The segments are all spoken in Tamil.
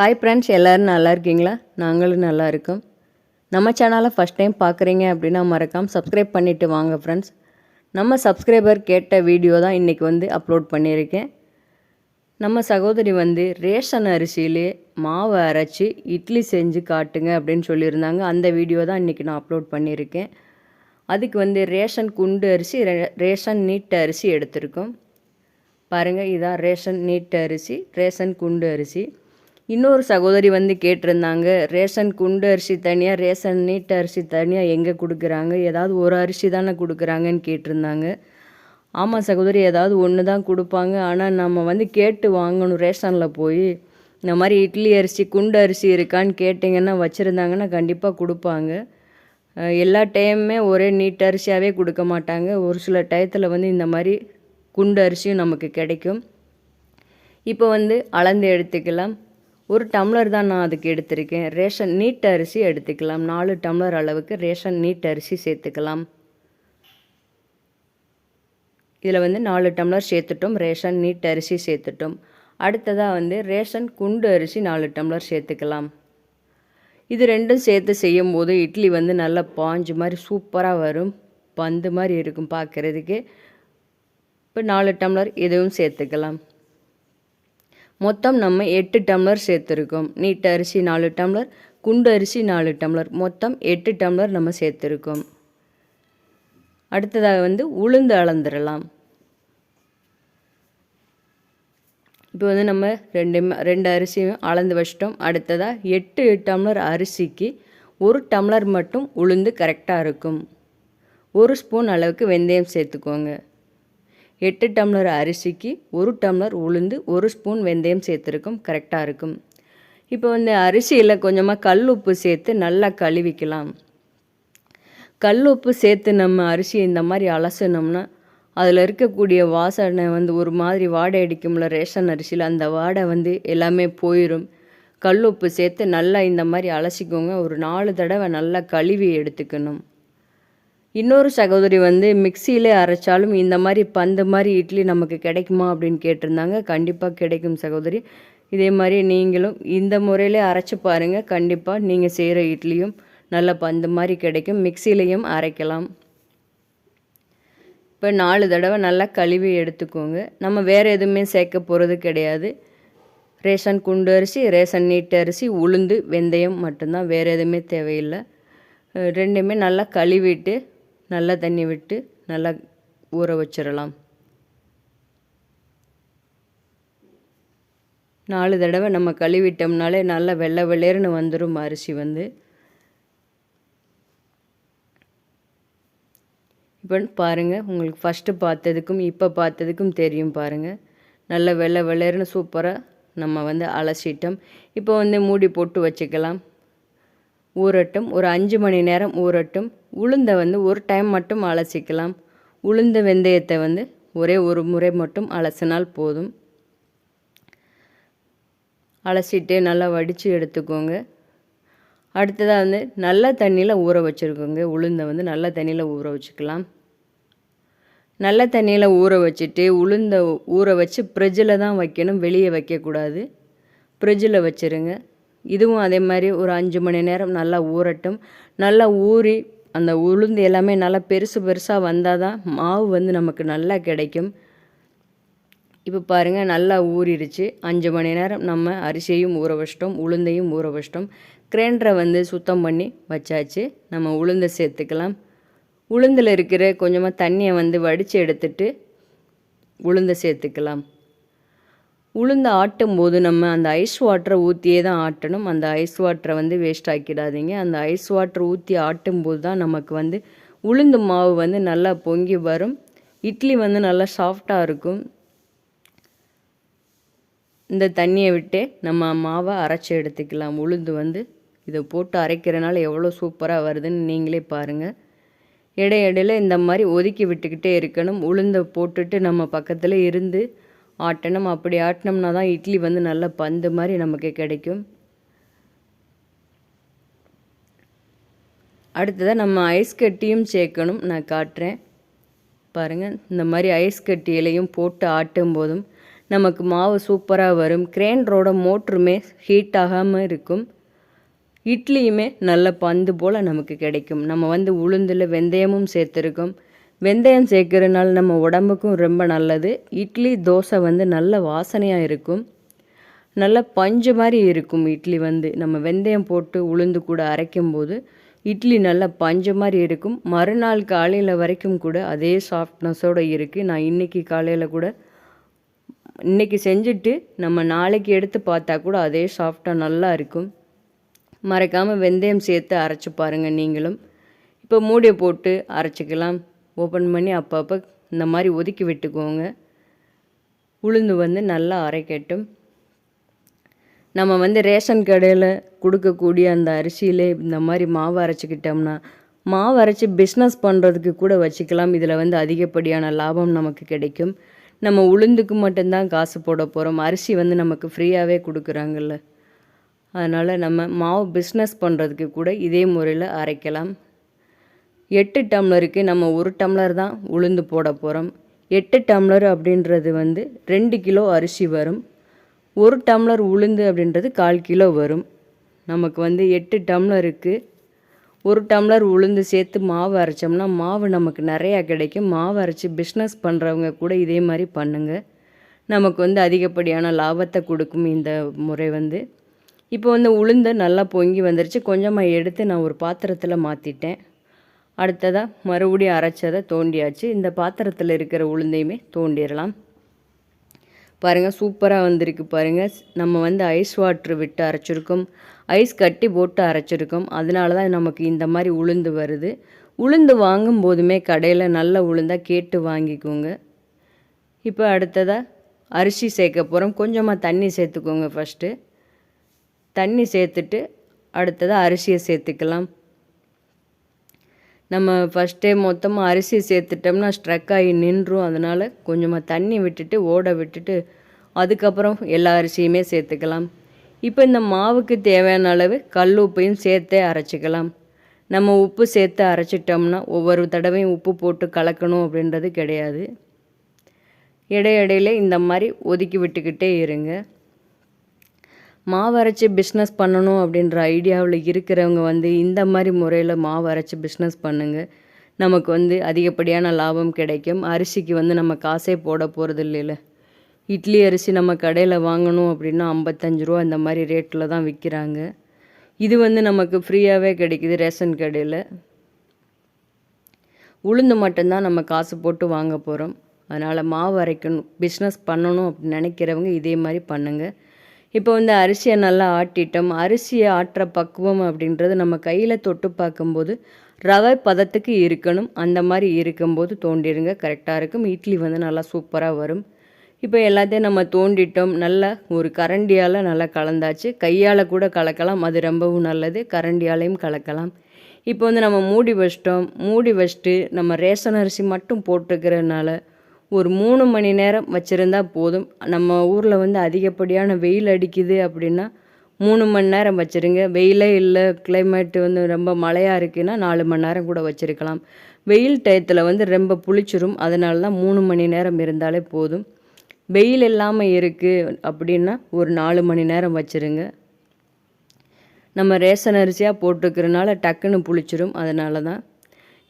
ஹாய் ஃப்ரெண்ட்ஸ் எல்லோரும் நல்லா இருக்கீங்களா? நாங்களும் நல்லா இருக்கோம். நம்ம சேனலை ஃபஸ்ட் டைம் பார்க்குறீங்க அப்படின்னா மறக்காமல் சப்ஸ்கிரைப் பண்ணிவிட்டு வாங்க ஃப்ரெண்ட்ஸ் நம்ம சப்ஸ்கிரைபர் கேட்ட வீடியோ தான் இன்றைக்கி வந்து அப்லோட் பண்ணியிருக்கேன். நம்ம சகோதரி வந்து ரேஷன் அரிசியிலே மாவை அரைச்சி இட்லி செஞ்சு காட்டுங்க அப்படின்னு சொல்லியிருந்தாங்க. அந்த வீடியோ தான் இன்றைக்கி நான் அப்லோட் பண்ணியிருக்கேன். அதுக்கு வந்து ரேஷன் குண்டு அரிசி ரே- ரேஷன் நீட்ட அரிசி எடுத்திருக்கோம். பாருங்கள் இதான் ரேஷன் நீட்ட அரிசி ரேஷன் குண்டு அரிசி. இன்னொரு சகோதரி வந்து கேட்டிருந்தாங்க ரேஷன் குண்டு அரிசி தனியாக ரேஷன் நீட்டு அரிசி தனியாக எங்கே கொடுக்குறாங்க? ஏதாவது ஒரு அரிசி தானே கொடுக்குறாங்கன்னு கேட்டிருந்தாங்க. ஆமாம் சகோதரி ஏதாவது ஒன்று தான் கொடுப்பாங்க. ஆனால் நம்ம வந்து கேட்டு வாங்கணும் ரேஷனில் போய். இந்த மாதிரி இட்லி அரிசி குண்டு அரிசி இருக்கான்னு கேட்டிங்கன்னா வச்சுருந்தாங்கன்னா கண்டிப்பாக கொடுப்பாங்க. எல்லா டைமுமே ஒரே நீட் அரிசியாகவே கொடுக்க மாட்டாங்க. ஒரு சில டயத்தில் வந்து இந்த மாதிரி குண்டு அரிசியும் நமக்கு கிடைக்கும். இப்போ வந்து அளந்து எடுத்துக்கலாம். ஒரு டம்ளர் தான் நான் அதுக்கு எடுத்திருக்கேன். ரேஷன் நீட் அரிசி எடுத்துக்கலாம். நாலு டம்ளர் அளவுக்கு ரேஷன் நீட் அரிசி சேர்த்துக்கலாம். இதில் வந்து நாலு டம்ளர் சேர்த்துட்டோம். ரேஷன் நீட் அரிசி சேர்த்துட்டோம். அடுத்ததாக வந்து ரேஷன் குண்டு அரிசி நாலு டம்ளர் சேர்த்துக்கலாம். இது ரெண்டும் சேர்த்து செய்யும் போது இட்லி வந்து நல்லா பாஞ்சு மாதிரி சூப்பராக வரும். பந்து மாதிரி இருக்கும் பார்க்குறதுக்கு. இப்போ நாலு டம்ளர் இதுவும் சேர்த்துக்கலாம். மொத்தம் நம்ம எட்டு டம்ளர் சேர்த்துருக்கோம். நீட்ட அரிசி நாலு டம்ளர் குண்டு அரிசி நாலு டம்ளர். மொத்தம் எட்டு டம்ளர் நம்ம சேர்த்துருக்கோம். அடுத்ததாக வந்து உளுந்து அளந்துடலாம். இப்போ வந்து நம்ம ரெண்டு ரெண்டு அரிசியும் அளந்து வச்சிட்டோம். அடுத்ததாக எட்டு டம்ளர் அரிசிக்கு ஒரு டம்ளர் மட்டும் உளுந்து கரெக்டாக இருக்கும். ஒரு ஸ்பூன் அளவுக்கு வெந்தயம் சேர்த்துக்கோங்க. எட்டு டம்ளர் அரிசிக்கு ஒரு டம்ளர் உளுந்து ஒரு ஸ்பூன் வெந்தயம் சேர்த்துருக்கும். கரெக்டாக இருக்கும். இப்போ வந்து அரிசியில் கொஞ்சமாக கல் உப்பு சேர்த்து நல்லா கழுவிக்கலாம். கல் உப்பு சேர்த்து நம்ம அரிசி இந்த மாதிரி அலசினோம்னா அதில் இருக்கக்கூடிய வாசனை வந்து ஒரு மாதிரி வாடை அடிக்கும்ல ரேஷன் அரிசியில் அந்த வாடை வந்து எல்லாமே போயிடும் கல் உப்பு சேர்த்து நல்லா இந்த மாதிரி அலசிக்கோங்க. ஒரு நாலு தடவை நல்லா கழுவி எடுத்துக்கணும். இன்னொரு சகோதரி வந்து மிக்சியிலே அரைச்சாலும் இந்த மாதிரி பந்து மாதிரி இட்லி நமக்கு கிடைக்குமா அப்படின்னு கேட்டிருந்தாங்க. கண்டிப்பாக கிடைக்கும் சகோதரி. இதே மாதிரி நீங்களும் இந்த முறையிலே அரைச்சி பாருங்கள் கண்டிப்பாக நீங்கள் செய்கிற இட்லியும் நல்ல பந்து மாதிரி கிடைக்கும். மிக்சிலையும் அரைக்கலாம். இப்போ நாலு தடவை நல்லா கழுவி எடுத்துக்கோங்க. நம்ம வேறு எதுவுமே சேர்க்க போகிறது கிடையாது. ரேஷன் குண்டு அரிசி ரேஷன் நீட்டு அரிசி உளுந்து வெந்தயம் மட்டும்தான். வேறு எதுவுமே தேவையில்லை. ரெண்டுமே நல்லா கழுவிட்டு நல்லா தண்ணி விட்டு நல்லா ஊற வச்சிடலாம் நாலு தடவை நம்ம கழுவிட்டோம்னாலே நல்லா வெள்ளை வெள்ளேர்னு வந்துடும் அரிசி வந்து. இப்போ பாருங்கள் உங்களுக்கு ஃபஸ்ட்டு பார்த்ததுக்கும் இப்போ பார்த்ததுக்கும் தெரியும் பாருங்கள் நல்ல வெள்ளை வெள்ளேர்னு சூப்பராக நம்ம வந்து அலசிட்டோம். இப்போ வந்து மூடி போட்டு வச்சுக்கலாம். ஊறட்டும் ஒரு அஞ்சு மணி நேரம் ஊறட்டும். உளுந்தை வந்து ஒரு டைம் மட்டும் அலசிக்கலாம். உளுந்த வெந்தயத்தை வந்து ஒரே ஒரு முறை மட்டும் அலசினால் போதும். அலசிட்டு நல்லா வடித்து எடுத்துக்கோங்க. அடுத்ததாக வந்து நல்ல தண்ணியில் ஊற வச்சுருக்கோங்க. உளுந்தை வந்து நல்ல தண்ணியில் ஊற வச்சுக்கலாம். நல்ல தண்ணியில் ஊற வச்சுட்டு உளுந்த ஊற வச்சு ஃப்ரிட்ஜில் தான் வைக்கணும். வெளியே வைக்கக்கூடாது. ஃப்ரிட்ஜில் வச்சுருங்க. இதுவும் அதே மாதிரி ஒரு அஞ்சு மணி நேரம் நல்லா ஊறட்டும். நல்லா ஊறி அந்த உளுந்து எல்லாமே நல்லா பெருசு பெருசாக வந்தால் தான் மாவு வந்து நமக்கு நல்லா கிடைக்கும். இப்போ பாருங்கள் நல்லா ஊறிடுச்சு அஞ்சு மணி நேரம் நம்ம அரிசியையும் ஊற வச்சிட்டோம் உளுந்தையும் ஊற வச்சிட்டோம். கிரைண்டரை வந்து சுத்தம் பண்ணி வச்சாச்சு. நம்ம உளுந்தை சேர்த்துக்கலாம். உளுந்தில் இருக்கிற கொஞ்சமாக தண்ணியை வந்து வடித்து எடுத்துட்டு உளுந்தை சேர்த்துக்கலாம். உளுந்து ஆட்டும் போது நம்ம அந்த ஐஸ் வாட்டரை ஊற்றியே தான் ஆட்டணும். அந்த ஐஸ் வாட்டரை வந்து வேஸ்ட் ஆக்கிடாதீங்க. அந்த ஐஸ் வாட்டர் ஊற்றி ஆட்டும் போது தான் நமக்கு வந்து உளுந்து மாவு வந்து நல்லா பொங்கி வரும். இட்லி வந்து நல்லா சாஃப்டாக இருக்கும். இந்த தண்ணியை விட்டு நம்ம மாவை அரைச்சி எடுத்துக்கலாம். உளுந்து வந்து இதை போட்டு அரைக்கிறனால எவ்வளோ சூப்பராக வருதுன்னு நீங்களே பாருங்கள் இடை இந்த மாதிரி ஒதுக்கி விட்டுக்கிட்டே இருக்கணும். உளுந்தை போட்டுட்டு நம்ம பக்கத்தில் இருந்து ஆட்டணும் அப்படி ஆட்டினோம்னா தான் இட்லி வந்து நல்ல பந்து மாதிரி நமக்கு கிடைக்கும். அடுத்ததாக நம்ம ஐஸ் கட்டியும் சேர்க்கணும். நான் காட்டுறேன். பாருங்கள் இந்த மாதிரி ஐஸ் கட்டியிலையும் போட்டு ஆட்டும் போதும் நமக்கு மாவு சூப்பராக வரும். கிரேண்டரோட மோட்டருமே ஹீட் ஆகாமல் இருக்கும். இட்லியுமே நல்ல பந்து போல் நமக்கு கிடைக்கும். நம்ம வந்து உளுந்தில் வெந்தயமும் சேர்த்துருக்கோம். வெந்தயம் சேர்க்கறதுனால நம்ம உடம்புக்கும் ரொம்ப நல்லது. இட்லி தோசை வந்து நல்ல வாசனையாக இருக்கும். நல்ல பஞ்சு மாதிரி இருக்கும் இட்லி வந்து. நம்ம வெந்தயம் போட்டு உளுந்து கூட அரைக்கும் போது இட்லி நல்ல பஞ்சு மாதிரி இருக்கும். மறுநாள் காலையில் வரைக்கும் கூட அதே சாஃப்ட்னஸோடு இருக்குது நான் இன்றைக்கி காலையில் கூட இன்றைக்கி செஞ்சுட்டு நம்ம நாளைக்கு எடுத்து பார்த்தா கூட அதே சாஃப்டாக நல்லா இருக்கும். மறக்காமல் வெந்தயம் சேர்த்து அரைச்சி பாருங்கள் நீங்களும். இப்போ மூடியை போட்டு அரைச்சிக்கலாம். ஓப்பன் பண்ணி அப்பப்போ இந்த மாதிரி ஒதுக்கி விட்டுக்கோங்க. உளுந்து வந்து நல்லா அரைக்கட்டும். நம்ம வந்து ரேஷன் கடையில் கொடுக்கக்கூடிய அந்த அரிசியிலே இந்த மாதிரி மாவு அரைச்சிக்கிட்டோம்னா மாவு அரைச்சி பிஸ்னஸ் பண்ணுறதுக்கு கூட வச்சுக்கலாம். இதில் வந்து அதிகப்படியான லாபம் நமக்கு கிடைக்கும். நம்ம உளுந்துக்கு மட்டும்தான் காசு போட போகிறோம் அரிசி வந்து நமக்கு ஃப்ரீயாகவே கொடுக்குறாங்கல்ல. அதனால் நம்ம மாவு பிஸ்னஸ் பண்ணுறதுக்கு கூட இதே முறையில் அரைக்கலாம். எட்டு டம்ளருக்கு நம்ம ஒரு டம்ளர் தான் உளுந்து போட போகிறோம் எட்டு டம்ளர் அப்படின்றது வந்து ரெண்டு கிலோ அரிசி வரும். ஒரு டம்ளர் உளுந்து அப்படின்றது கால் கிலோ வரும். நமக்கு வந்து எட்டு டம்ளருக்கு ஒரு டம்ளர் உளுந்து சேர்த்து மாவு அரைச்சோம்னா மாவு நமக்கு நிறையா கிடைக்கும். மாவு அரைச்சி பிஸ்னஸ் பண்ணுறவங்க கூட இதே மாதிரி பண்ணுங்கள் நமக்கு வந்து அதிகப்படியான லாபத்தை கொடுக்கும் இந்த முறை வந்து. இப்போ வந்து உளுந்து நல்லா பொங்கி வந்துருச்சு. கொஞ்சமாக எடுத்து நான் ஒரு பாத்திரத்தில் மாற்றிட்டேன் அடுத்ததாக மறுபடியும் அரைச்சதை தோண்டியாச்சு. இந்த பாத்திரத்தில் இருக்கிற உளுந்தையுமே தோண்டிடலாம் பாருங்கள் சூப்பராக வந்திருக்கு பாருங்கள் நம்ம வந்து ஐஸ் வாட்ரு விட்டு அரைச்சிருக்கோம். ஐஸ் கட்டி போட்டு அரைச்சிருக்கோம். அதனால தான் நமக்கு இந்த மாதிரி உளுந்து வருது. உளுந்து வாங்கும் போதுமே கடையில் நல்ல உளுந்தாக கேட்டு வாங்கிக்கோங்க. இப்போ அடுத்ததாக அரிசி சேர்க்க போகிறோம் கொஞ்சமாக தண்ணி சேர்த்துக்கோங்க ஃபஸ்ட்டு தண்ணி சேர்த்துட்டு அடுத்ததாக அரிசியை சேர்த்துக்கலாம். நம்ம ஃபஸ்ட்டே மொத்தமாக அரிசி சேர்த்துட்டோம்னா ஸ்ட்ரக் ஆகி நின்றும். அதனால் கொஞ்சமாக தண்ணி விட்டுட்டு ஓட விட்டுட்டு அதுக்கப்புறம் எல்லா அரிசியுமே சேர்த்துக்கலாம். இப்போ இந்த மாவுக்கு தேவையான அளவு கல் உப்பையும் சேர்த்தே அரைச்சிக்கலாம். நம்ம உப்பு சேர்த்து அரைச்சிட்டோம்னா ஒவ்வொரு தடவையும் உப்பு போட்டு கலக்கணும் அப்படின்றது கிடையாது. இடையிடையில் இந்த மாதிரி ஒதுக்கி விட்டுக்கிட்டே இருங்க. மாவு அரைச்சி பிஸ்னஸ் பண்ணணும் அப்படின்ற ஐடியாவில் இருக்கிறவங்க வந்து இந்த மாதிரி முறையில் மாவு அரைச்சி பிஸ்னஸ் பண்ணுங்கள் நமக்கு வந்து அதிகப்படியான லாபம் கிடைக்கும். அரிசிக்கு வந்து நம்ம காசே போட போகிறது இல்லைல்ல இட்லி அரிசி நம்ம கடையில் வாங்கணும் அப்படின்னா ஐம்பத்தஞ்சு ரூபா இந்த மாதிரி ரேட்டில் தான் விற்கிறாங்க இது வந்து நமக்கு ஃப்ரீயாகவே கிடைக்குது ரேஷன் கடையில். உளுந்து மட்டும்தான் நம்ம காசு போட்டு வாங்க போகிறோம் அதனால் மாவு அரைக்கணும் பிஸ்னஸ் பண்ணணும் அப்படின்னு நினைக்கிறவங்க இதே மாதிரி பண்ணுங்கள் இப்போ வந்து அரிசியை நல்லா ஆட்டிட்டோம். அரிசியை ஆட்டுற பக்குவம் அப்படின்றது நம்ம கையில் தொட்டு பார்க்கும்போது ரவை பதத்துக்கு இருக்கணும். அந்த மாதிரி இருக்கும்போது தோண்டிடுங்க. கரெக்டாக இருக்கும். இட்லி வந்து நல்லா சூப்பராக வரும். இப்போ எல்லாத்தையும் நம்ம தோண்டிட்டோம். நல்லா ஒரு கரண்டியால் நல்லா கலந்தாச்சு. கையால் கூட கலக்கலாம். அது ரொம்பவும் நல்லது. கரண்டியாலையும் கலக்கலாம். இப்போ வந்து நம்ம மூடி வச்சிட்டோம். மூடி வச்சுட்டு நம்ம ரேஷன் அரிசி மட்டும் போட்டுக்கிறதுனால ஒரு மூணு மணி நேரம் வச்சுருந்தா போதும். நம்ம ஊரில் வந்து அதிகப்படியான வெயில் அடிக்குது அப்படின்னா மூணு மணி நேரம் வச்சுருங்க. வெயிலே இல்லை கிளைமேட்டு வந்து ரொம்ப மழையாக இருக்குன்னா நாலு மணி நேரம் கூட வச்சுருக்கலாம். வெயில் டயத்தில் வந்து ரொம்ப புளிச்சிரும். அதனால தான் மூணு மணி நேரம் இருந்தாலே போதும். வெயில் இல்லாமல் இருக்குது அப்படின்னா ஒரு நாலு மணி நேரம் வச்சுருங்க. நம்ம ரேஷன் அரிசியாக போட்டுக்கிறனால டக்குன்னு புளிச்சிரும். அதனால தான்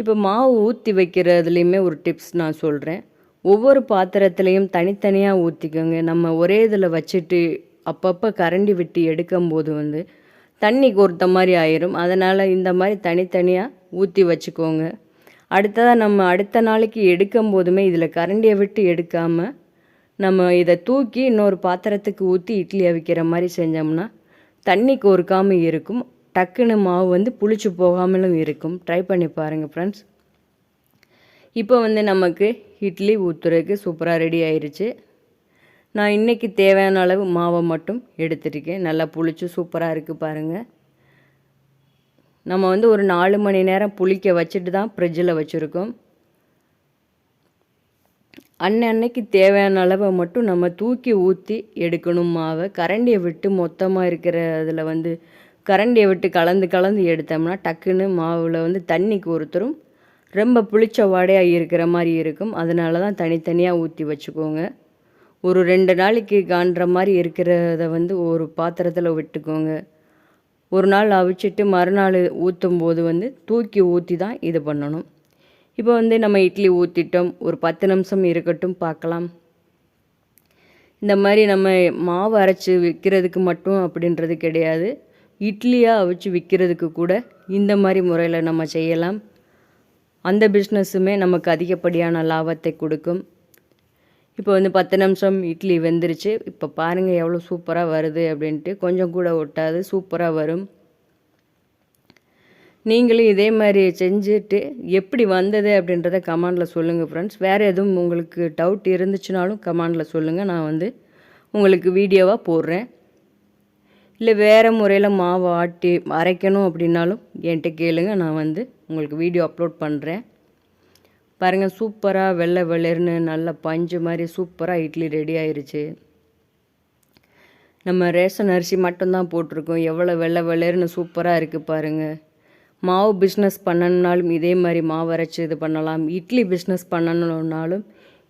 இப்போ மாவு ஊற்றி வைக்கிறதுலேயுமே ஒரு டிப்ஸ் நான் சொல்கிறேன் ஒவ்வொரு பாத்திரத்துலேயும் தனித்தனியாக ஊற்றிக்கோங்க நம்ம ஒரே இதில் வச்சுட்டு அப்பப்போ கரண்டி விட்டு எடுக்கும்போது வந்து தண்ணி கோர்த்த மாதிரி ஆயிரும். அதனால் இந்த மாதிரி தனித்தனியாக ஊற்றி வச்சுக்கோங்க. அடுத்ததாக நம்ம அடுத்த நாளைக்கு எடுக்கும் போதுமே இதில் கரண்டியை விட்டு எடுக்காமல் நம்ம இதை தூக்கி இன்னொரு பாத்திரத்துக்கு ஊற்றி இட்லி அவிக்கிற மாதிரி செஞ்சோம்னா தண்ணி கோர்க்காமல் இருக்கும். டக்குன்னு மாவு வந்து புளிச்சு போகாமலும் இருக்கும். ட்ரை பண்ணி பாருங்கள் ஃப்ரெண்ட்ஸ் இப்போ வந்து நமக்கு இட்லி ஊற்றுறதுக்கு சூப்பராக ரெடி ஆயிடுச்சு நான் இன்றைக்கி தேவையான அளவு மாவை மட்டும் எடுத்துருக்கேன். நல்லா புளிச்சு சூப்பராக இருக்குது பாருங்கள் நம்ம வந்து ஒரு நாலு மணி நேரம் புளிக்க வச்சுட்டு தான் ஃப்ரிட்ஜில் வச்சுருக்கோம். அன்னன்னைக்கு தேவையான அளவை மட்டும் நம்ம தூக்கி ஊற்றி எடுக்கணும் மாவை. கரண்டியை விட்டு மொத்தமாக இருக்கிற அதில் வந்து கரண்டியை விட்டு கலந்து கலந்து எடுத்தோம்னா டக்குன்னு மாவில் வந்து தண்ணிக்கு ஒருத்தரும் ரொம்ப புளிச்ச வாடையாக இருக்கிற மாதிரி இருக்கும். அதனால தான் தனித்தனியாக ஊற்றி வச்சுக்கோங்க. ஒரு ரெண்டு நாளைக்கு காண்ற மாதிரி இருக்கிறத வந்து ஒரு பாத்திரத்தில் விட்டுக்கோங்க. ஒரு நாள் அவிச்சிட்டு மறுநாள் ஊற்றும் போது வந்து தூக்கி ஊற்றி தான் இது பண்ணணும். இப்போ வந்து நம்ம இட்லி ஊற்றிட்டோம் ஒரு பத்து நிமிஷம் இருக்கட்டும் பார்க்கலாம். இந்த மாதிரி நம்ம மாவு அரைச்சி விற்கிறதுக்கு மட்டும் அப்படின்றது கிடையாது. இட்லியாக அவிச்சு விற்கிறதுக்கு கூட இந்த மாதிரி முறையில் நம்ம செய்யலாம். அந்த பிஸ்னஸுமே நமக்கு அதிகப்படியான லாபத்தை கொடுக்கும். இப்போ வந்து பத்து நிமிஷம் இட்லி வெந்துருச்சு. இப்போ பாருங்கள் எவ்வளோ சூப்பராக வருது அப்படின்ட்டு கொஞ்சம் கூட ஒட்டாது சூப்பராக வரும். நீங்களும் இதே மாதிரி செஞ்சுட்டு எப்படி வந்தது அப்படின்றத கமெண்டில் சொல்லுங்கள் ஃப்ரெண்ட்ஸ் வேறு எதுவும் உங்களுக்கு டவுட் இருந்துச்சுனாலும் கமெண்டில் சொல்லுங்கள் நான் வந்து உங்களுக்கு வீடியோவாக போடுறேன். இல்லை வேறு முறையில் மாவு ஆட்டி அரைக்கணும் அப்படின்னாலும் என்கிட்ட கேளுங்க. நான் வந்து உங்களுக்கு வீடியோ அப்லோட் பண்ணுறேன் பாருங்கள் சூப்பராக வெள்ளை வெள்ளர்னு நல்ல பஞ்சு மாதிரி சூப்பராக இட்லி ரெடி ஆயிடுச்சு நம்ம ரேஷன் அரிசி மட்டும்தான் போட்டிருக்கோம். எவ்வளோ வெள்ளை வெள்ளர்னு சூப்பராக இருக்குது பாருங்கள் மாவு பிஸ்னஸ் பண்ணணுன்னாலும் இதே மாதிரி மாவு அரைச்சி இது பண்ணலாம். இட்லி பிஸ்னஸ் பண்ணணுன்னாலும்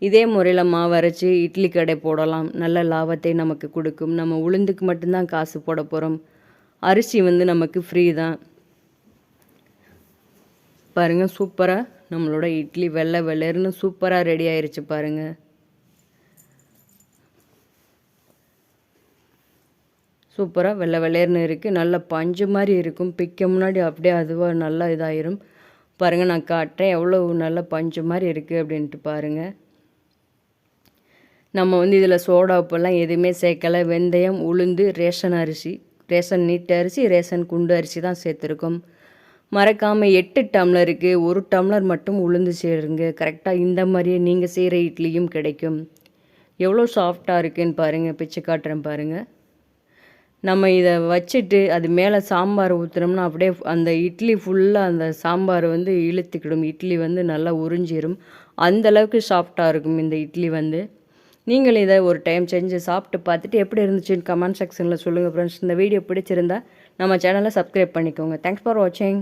இதே முறையில் மாவு அரைச்சி இட்லி கடை போடலாம். நல்ல லாபத்தை நமக்கு கொடுக்கும். நம்ம உளுந்துக்கு மட்டும்தான் காசு போட போகிறோம் அரிசி வந்து நமக்கு ஃப்ரீ தான். பாருங்கள் சூப்பராக நம்மளோட இட்லி வெள்ளை வெள்ளேர்னு சூப்பராக ரெடி ஆயிடுச்சு பாருங்கள் சூப்பராக வெள்ளை வெள்ளேர்னு இருக்குது நல்ல பஞ்சு மாதிரி இருக்கும். பிக்க முன்னாடி அப்படியே அதுவாக நல்லா இதாயிரும். பாருங்கள் நான் காட்டுறேன். எவ்வளோ நல்ல பஞ்சு மாதிரி இருக்குது அப்படின்ட்டு பாருங்கள் நம்ம வந்து இதில் சோடா உப்பெல்லாம் எதுவுமே சேர்க்கலை. வெந்தயம் உளுந்து ரேஷன் அரிசி ரேஷன் நீட்டு அரிசி ரேஷன் குண்டு அரிசி தான் சேர்த்துருக்கோம். மறக்காமல் எட்டு டம்ளருக்கு ஒரு டம்ளர் மட்டும் உளுந்து சேருங்க. கரெக்டாக இந்த மாதிரியே நீங்கள் செய்கிற இட்லியும் கிடைக்கும். எவ்வளோ சாஃப்டாக இருக்குன்னு பாருங்கள் பிச்சு காட்டுறேன் பாருங்கள் நம்ம இதை வச்சுட்டு அது மேலே சாம்பார் ஊற்றுனோம்னா அப்படியே அந்த இட்லி ஃபுல்லாக அந்த சாம்பார் வந்து இழுத்துக்கிடும். இட்லி வந்து நல்லா உறிஞ்சிடும் அந்தளவுக்கு சாஃப்டாக இருக்கும் இந்த இட்லி வந்து. நீங்கள் இதை ஒரு டைம் செஞ்சு சாப்பிட்டு பார்த்துட்டு எப்படி இருந்துச்சுன்னு கமெண்ட் செக்ஷனில் சொல்லுங்கள் ஃப்ரெண்ட்ஸ் இந்த வீடியோ பிடிச்சிருந்தா நம்ம சேனலை சப்ஸ்கிரைப் பண்ணிக்கோங்க. தேங்க்ஸ் ஃபார் வாட்சிங்